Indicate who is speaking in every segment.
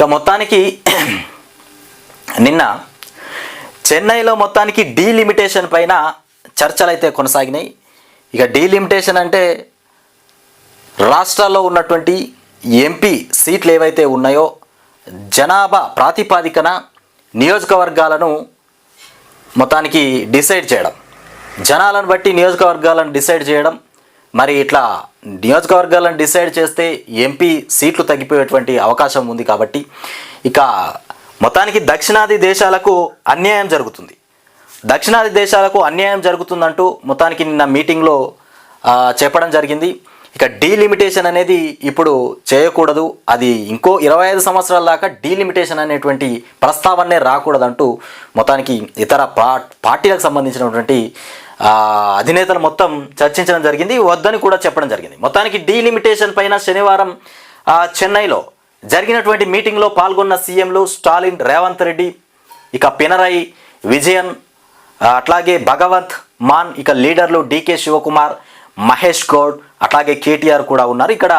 Speaker 1: ఇక మొత్తానికి నిన్న చెన్నైలో మొత్తానికి డీలిమిటేషన్ పైన చర్చలు అయితే కొనసాగినాయి. ఇక డీలిమిటేషన్ అంటే రాష్ట్రాల్లో ఉన్నటువంటి ఎంపీ సీట్లు ఏవైతే ఉన్నాయో జనాభా ప్రాతిపాదికన నియోజకవర్గాలను మొత్తానికి డిసైడ్ చేయడం. జనాలను బట్టి నియోజకవర్గాలను డిసైడ్ చేయడం మరి ఇట్లా నియోజకవర్గాలను డిసైడ్ చేస్తే ఎంపీ సీట్లు తగ్గిపోయేటువంటి అవకాశం ఉంది కాబట్టి ఇక మొత్తానికి దక్షిణాది దేశాలకు అన్యాయం జరుగుతుంది. దక్షిణాది దేశాలకు అన్యాయం జరుగుతుందంటూ మొత్తానికి నిన్న మీటింగ్లో చెప్పడం జరిగింది. ఇక డీలిమిటేషన్ అనేది ఇప్పుడు చేయకూడదు. అది ఇంకో ఇరవై ఐదు సంవత్సరాల దాకా డీలిమిటేషన్ అనేటువంటి ప్రస్తావనే రాకూడదంటూ మొత్తానికి ఇతర పా పార్టీలకు సంబంధించినటువంటి అధినేతలు మొత్తం చర్చించడం జరిగింది వద్దని కూడా చెప్పడం జరిగింది. మొత్తానికి డీలిమిటేషన్ పైన శనివారం చెన్నైలో జరిగినటువంటి మీటింగ్లో పాల్గొన్న సీఎంలు స్టాలిన్ రేవంత్ రెడ్డి ఇక పినరాయి విజయన్ అట్లాగే భగవంత్ మాన్ ఇక లీడర్లు డీకే శివకుమార్ మహేష్ గౌడ్ అట్లాగే కేటీఆర్ కూడా ఉన్నారు. ఇక్కడ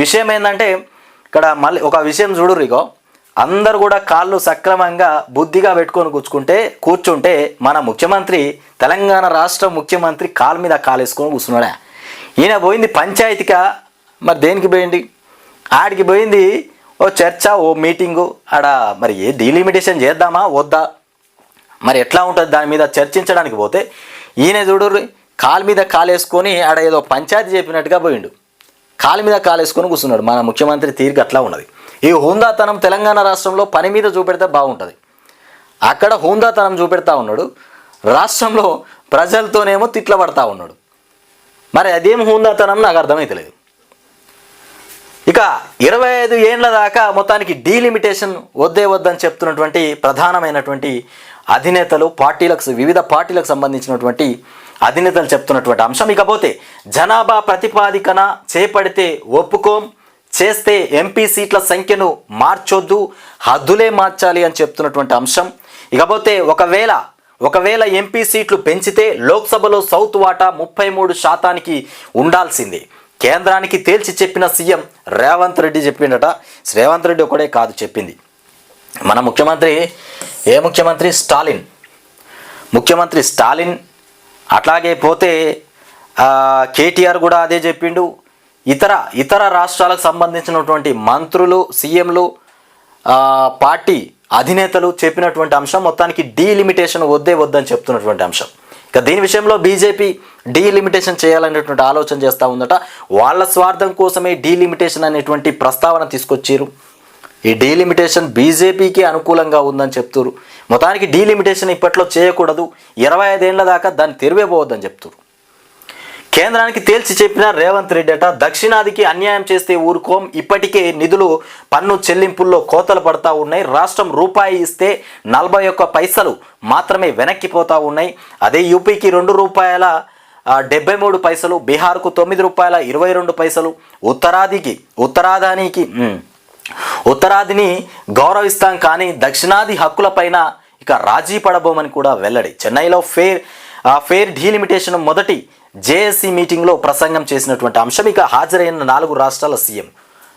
Speaker 1: విషయం ఏంటంటే ఇక్కడ మళ్ళీ ఒక విషయం చూడు ఇగో. అందరు కూడా కాళ్ళు సక్రమంగా బుద్ధిగా పెట్టుకొని కూర్చుకుంటే కూర్చుంటే మన ముఖ్యమంత్రి తెలంగాణ రాష్ట్ర ముఖ్యమంత్రి కాలు మీద కాలేసుకొని కూర్చున్నాడా? ఈయన పోయింది పంచాయతీకా? మరి దేనికి పోయింది? ఆడికి పోయింది ఓ చర్చ ఓ మీటింగు. ఆడ మరి ఏ డీలిమిటేషన్ చేద్దామా? వద్దా? మరి ఎట్లా ఉంటుంది దాని మీద చర్చించడానికి పోతే ఈయన చూడు కాలు మీద కాలేసుకొని ఆడ ఏదో పంచాయతీ చెప్పినట్టుగా పోయిండు. కాలు మీద కాలేసుకొని కూర్చున్నాడు. మన ముఖ్యమంత్రి తీరిక అట్లా ఉన్నది. ఈ హుందాతనం తెలంగాణ రాష్ట్రంలో పని మీద చూపెడితే బాగుంటుంది. అక్కడ హూందాతనం చూపెడతా ఉన్నాడు. రాష్ట్రంలో ప్రజలతోనేమో తిట్ల పడతా ఉన్నాడు. మరి అదేం హూందాతనం నాకు అర్థమైతలేదు. ఇక ఇరవై ఐదు ఏండ్ల దాకా మొత్తానికి డీలిమిటేషన్ వద్దే వద్దని చెప్తున్నటువంటి ప్రధానమైనటువంటి అధినేతలు పార్టీలకు వివిధ పార్టీలకు సంబంధించినటువంటి అధినేతలు చెప్తున్నటువంటి అంశం. ఇకపోతే జనాభా ప్రతిపాదికన చేపడితే ఒప్పుకోం చేస్తే ఎంపీ సీట్ల సంఖ్యను మార్చొద్దు హద్దులే మార్చాలి అని చెప్తున్నటువంటి అంశం. ఇకపోతే ఒకవేళ ఒకవేళ ఎంపీ సీట్లు పెంచితే లోక్సభలో సౌత్ వాటా ముప్పై మూడు శాతానికి ఉండాల్సిందే. కేంద్రానికి తేల్చి చెప్పిన సీఎం రేవంత్ రెడ్డి చెప్పిండట. రేవంత్ రెడ్డి ఒకడే కాదు చెప్పింది. మన ముఖ్యమంత్రి ఏ ముఖ్యమంత్రి? స్టాలిన్. ముఖ్యమంత్రి స్టాలిన్ అట్లాగే పోతే కేటీఆర్ కూడా అదే చెప్పిండు. ఇతర ఇతర రాష్ట్రాలకు సంబంధించినటువంటి మంత్రులు సీఎంలు పార్టీ అధినేతలు చెప్పినటువంటి అంశం మొత్తానికి డీలిమిటేషన్ వద్దే వద్దని చెప్తున్నటువంటి అంశం. ఇక దీని విషయంలో బీజేపీ డీలిమిటేషన్ చేయాలనేటువంటి ఆలోచన చేస్తూ ఉందట. వాళ్ళ స్వార్థం కోసమే డీలిమిటేషన్ అనేటువంటి ప్రస్తావన తీసుకొచ్చారు ఈ డీలిమిటేషన్ బీజేపీకి అనుకూలంగా ఉందని చెప్తున్నారు మొత్తానికి డీలిమిటేషన్ ఇప్పట్లో చేయకూడదు. ఇరవై ఐదేళ్ళ దాకా దాన్ని తెరివేపోవద్దని చెప్తున్నారు కేంద్రానికి తేల్చి చెప్పిన రేవంత్ రెడ్డి అట దక్షిణాదికి అన్యాయం చేస్తే ఊరుకోం. ఇప్పటికే నిధులు పన్ను చెల్లింపుల్లో కోతలు పడతా ఉన్నాయి. రాష్ట్రం రూపాయి ఇస్తే నలభై ఒక్క పైసలు మాత్రమే వెనక్కిపోతూ ఉన్నాయి. అదే యూపీకి రెండు రూపాయల డెబ్బై మూడు పైసలు బీహార్కు తొమ్మిది రూపాయల ఇరవై రెండు పైసలు ఉత్తరాదికి ఉత్తరాదానికి ఉత్తరాదిని గౌరవిస్తాం కానీ దక్షిణాది హక్కులపైన ఇక రాజీ పడబోమని కూడా వెల్లడి. చెన్నైలో ఫేర్ ఫేర్ డీలిమిటేషన్ మొదటి జేఏసీ మీటింగ్లో ప్రసంగం చేసినటువంటి అంశం ఇక హాజరైన నాలుగు రాష్ట్రాల సీఎం.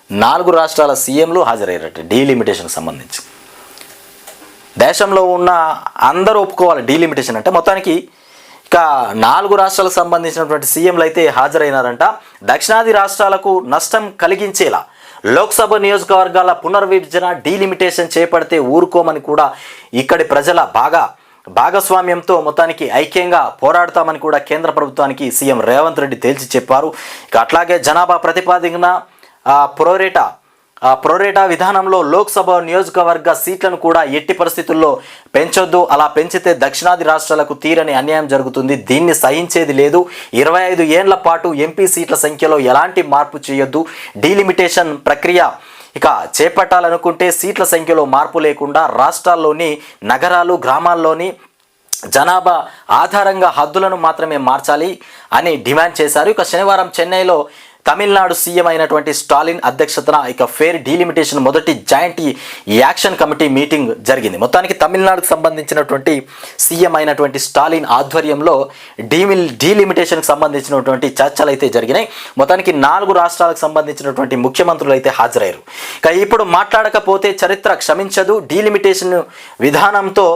Speaker 1: నాలుగు రాష్ట్రాల సీఎంలు హాజరయ్యారట డీలిమిటేషన్కి సంబంధించి. దేశంలో ఉన్న అందరూ ఒప్పుకోవాలి డీలిమిటేషన్ అంటే మొత్తానికి ఇక నాలుగు రాష్ట్రాలకు సంబంధించినటువంటి సీఎంలు అయితే హాజరైనారంట. దక్షిణాది రాష్ట్రాలకు నష్టం కలిగించేలా లోక్సభ నియోజకవర్గాల పునర్విభజన డీలిమిటేషన్ చేపడితే ఊరుకోమని కూడా ఇక్కడి ప్రజల బాగా భాగస్వామ్యంతో మొత్తానికి ఐక్యంగా పోరాడతామని కూడా కేంద్ర ప్రభుత్వానికి సీఎం రేవంత్ రెడ్డి తేల్చి చెప్పారు. ఇక అట్లాగే జనాభా ప్రతిపాదికన ప్రోరేటా ఆ ప్రోరేటా విధానంలో లోక్సభ నియోజకవర్గ సీట్లను కూడా ఎట్టి పరిస్థితుల్లో పెంచొద్దు. అలా పెంచితే దక్షిణాది రాష్ట్రాలకు తీరని అన్యాయం జరుగుతుంది. దీన్ని సహించేది లేదు. ఇరవై ఐదు ఏండ్ల పాటు ఎంపీ సీట్ల సంఖ్యలో ఎలాంటి మార్పు చేయొద్దు. డీలిమిటేషన్ ప్రక్రియ ఇక చేపట్టాలనుకుంటే సీట్ల సంఖ్యలో మార్పు లేకుండా రాష్ట్రాల్లోని నగరాలు గ్రామాల్లోని జనాభా ఆధారంగా హద్దులను మాత్రమే మార్చాలి అని డిమాండ్ చేశారు. ఇక శనివారం చెన్నైలో తమిళనాడు సీఎం అయినటువంటి స్టాలిన్ అధ్యక్షతన ఇక ఫేర్ డీలిమిటేషన్ మొదటి జాయింట్ యాక్షన్ కమిటీ మీటింగ్ జరిగింది. మొత్తానికి తమిళనాడుకు సంబంధించినటువంటి సీఎం అయినటువంటి స్టాలిన్ ఆధ్వర్యంలో డీమిల్ డీలిమిటేషన్కి సంబంధించినటువంటి చర్చలు అయితే జరిగినాయి. మొత్తానికి నాలుగు రాష్ట్రాలకు సంబంధించినటువంటి ముఖ్యమంత్రులు అయితే హాజరయ్యారు. ఇక ఇప్పుడు మాట్లాడకపోతే చరిత్ర క్షమించదు. డీలిమిటేషన్ విధానంతో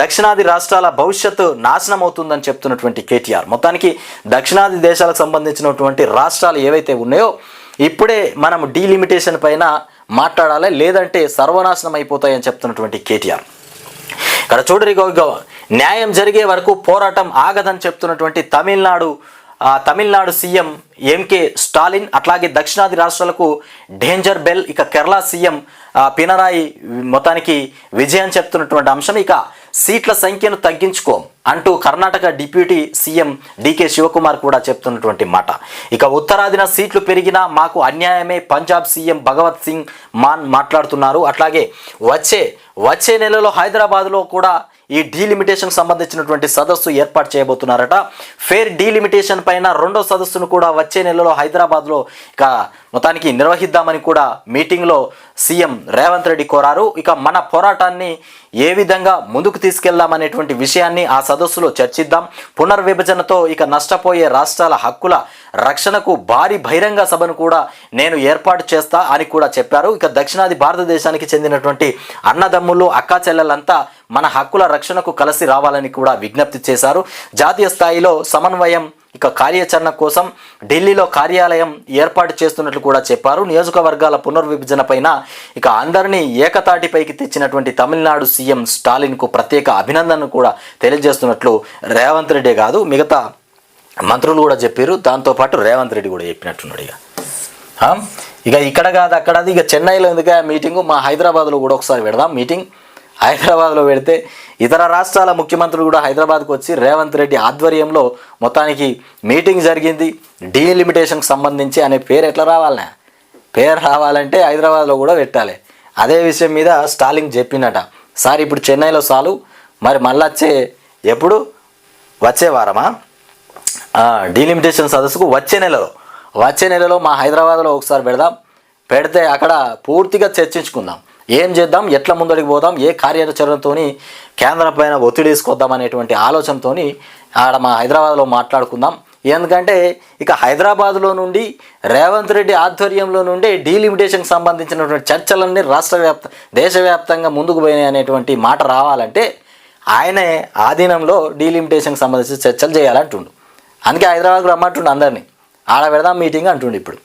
Speaker 1: దక్షిణాది రాష్ట్రాల భవిష్యత్తు నాశనం అవుతుందని చెప్తున్నటువంటి కేటీఆర్. మొత్తానికి దక్షిణాది దేశాలకు సంబంధించినటువంటి రాష్ట్రాలు ఏవైతే ఉన్నాయో ఇప్పుడే మనం డీలిమిటేషన్ పైన మాట్లాడాలి లేదంటే సర్వనాశనం అయిపోతాయని చెప్తున్నటువంటి కేటీఆర్. ఇక్కడ చూడరి గౌ న్యాయం జరిగే వరకు పోరాటం ఆగదని చెప్తున్నటువంటి తమిళనాడు తమిళనాడు సీఎం ఎంకే స్టాలిన్ అట్లాగే దక్షిణాది రాష్ట్రాలకు డేంజర్ బెల్ ఇక కేరళ సీఎం పినరాయి మొత్తానికి విజయం చెప్తున్నటువంటి అంశం. ఇక సీట్ల సంఖ్యను తగ్గించుకో అంటూ Karnataka deputy CM D K Shivakumar కూడా చెప్తున్నటువంటి మాట. ఇక ఉత్తరాదిన సీట్లు పెరిగినా మాకు అన్యాయమే పంజాబ్ సీఎం భగవత్ సింగ్ మాన్ మాట్లాడుతున్నారు. అట్లాగే వచ్చే వచ్చే నెలలో హైదరాబాద్లో కూడా ఈ డీలిమిటేషన్ సంబంధించినటువంటి సదస్సు ఏర్పాటు చేయబోతున్నారట. ఫేర్ డీలిమిటేషన్ పైన రెండో సదస్సును కూడా వచ్చే నెలలో హైదరాబాద్లో ఇక మొత్తానికి నిర్వహిద్దామని కూడా మీటింగ్లో సీఎం రేవంత్ రెడ్డి కోరారు. ఇక మన పోరాటాన్ని ఏ విధంగా ముందుకు తీసుకెళ్దామనేటువంటి విషయాన్ని ఆ సదస్సులో చర్చిద్దాం. పునర్విభజనతో ఇక నష్టపోయే రాష్ట్రాల హక్కుల రక్షణకు భారీ బహిరంగ సభను కూడా నేను ఏర్పాటు చేస్తా అని కూడా చెప్పారు. ఇక దక్షిణాది భారతదేశానికి చెందినటువంటి అన్నదమ్ములు అక్కా చెల్లెలంతా మన హక్కుల రక్షణకు కలిసి రావాలని కూడా విజ్ఞప్తి చేశారు. జాతీయ స్థాయిలో సమన్వయం ఇక కార్యాచరణ కోసం ఢిల్లీలో కార్యాలయం ఏర్పాటు చేస్తున్నట్లు కూడా చెప్పారు. నియోజకవర్గాల పునర్విభజన పైన ఇక అందరినీ ఏకతాటిపైకి తెచ్చినటువంటి తమిళనాడు సీఎం స్టాలిన్కు ప్రత్యేక అభినందనను కూడా తెలియజేస్తున్నట్లు రేవంత్ రెడ్డి కాదు మిగతా మంత్రులు కూడా చెప్పారు. దాంతోపాటు రేవంత్ రెడ్డి కూడా చెప్పినట్టున్నాడు ఇక. ఇక ఇక్కడ కాదు అక్కడది ఇక చెన్నైలో ఎందుకు మీటింగు? మా హైదరాబాద్లో కూడా ఒకసారి పెడదాం మీటింగ్. హైదరాబాద్లో పెడితే ఇతర రాష్ట్రాల ముఖ్యమంత్రులు కూడా హైదరాబాద్కు వచ్చి రేవంత్ రెడ్డి ఆధ్వర్యంలో మొత్తానికి మీటింగ్ జరిగింది. డీలిమిటేషన్కి సంబంధించి అనే పేరు ఎట్లా రావాలనే? పేరు రావాలంటే హైదరాబాద్లో కూడా పెట్టాలి. అదే విషయం మీద స్టాలిన్ చెప్పినట. సార్ ఇప్పుడు చెన్నైలో చాలు మరి మళ్ళీ వచ్చే ఎప్పుడు? వచ్చే వారమా? డీలిమిటేషన్ సదస్సుకు వచ్చే నెలలో. వచ్చే నెలలో మా హైదరాబాద్లో ఒకసారి పెడదాం. పెడితే అక్కడ పూర్తిగా చర్చించుకుందాం. ఏం చేద్దాం? ఎట్లా ముందడికి పోదాం? ఏ కార్యాచరణతో కేంద్రం పైన ఒత్తిడి తీసుకొద్దాం అనేటువంటి ఆలోచనతోని ఆడ మా హైదరాబాద్లో మాట్లాడుకుందాం. ఎందుకంటే ఇక హైదరాబాద్లో నుండి రేవంత్ రెడ్డి ఆధ్వర్యంలో నుండి డీలిమిటేషన్కి సంబంధించినటువంటి చర్చలన్నీ రాష్ట్ర వ్యాప్త దేశవ్యాప్తంగా ముందుకు పోయినాయి అనేటువంటి మాట రావాలంటే ఆయనే ఆధీనంలో డీలిమిటేషన్కి సంబంధించిన చర్చలు చేయాలంటుండు. అందుకే హైదరాబాద్కు రమ్మంటుండు అందరినీ. ఆడ పెడదాం మీటింగ్ అంటుండు ఇప్పుడు.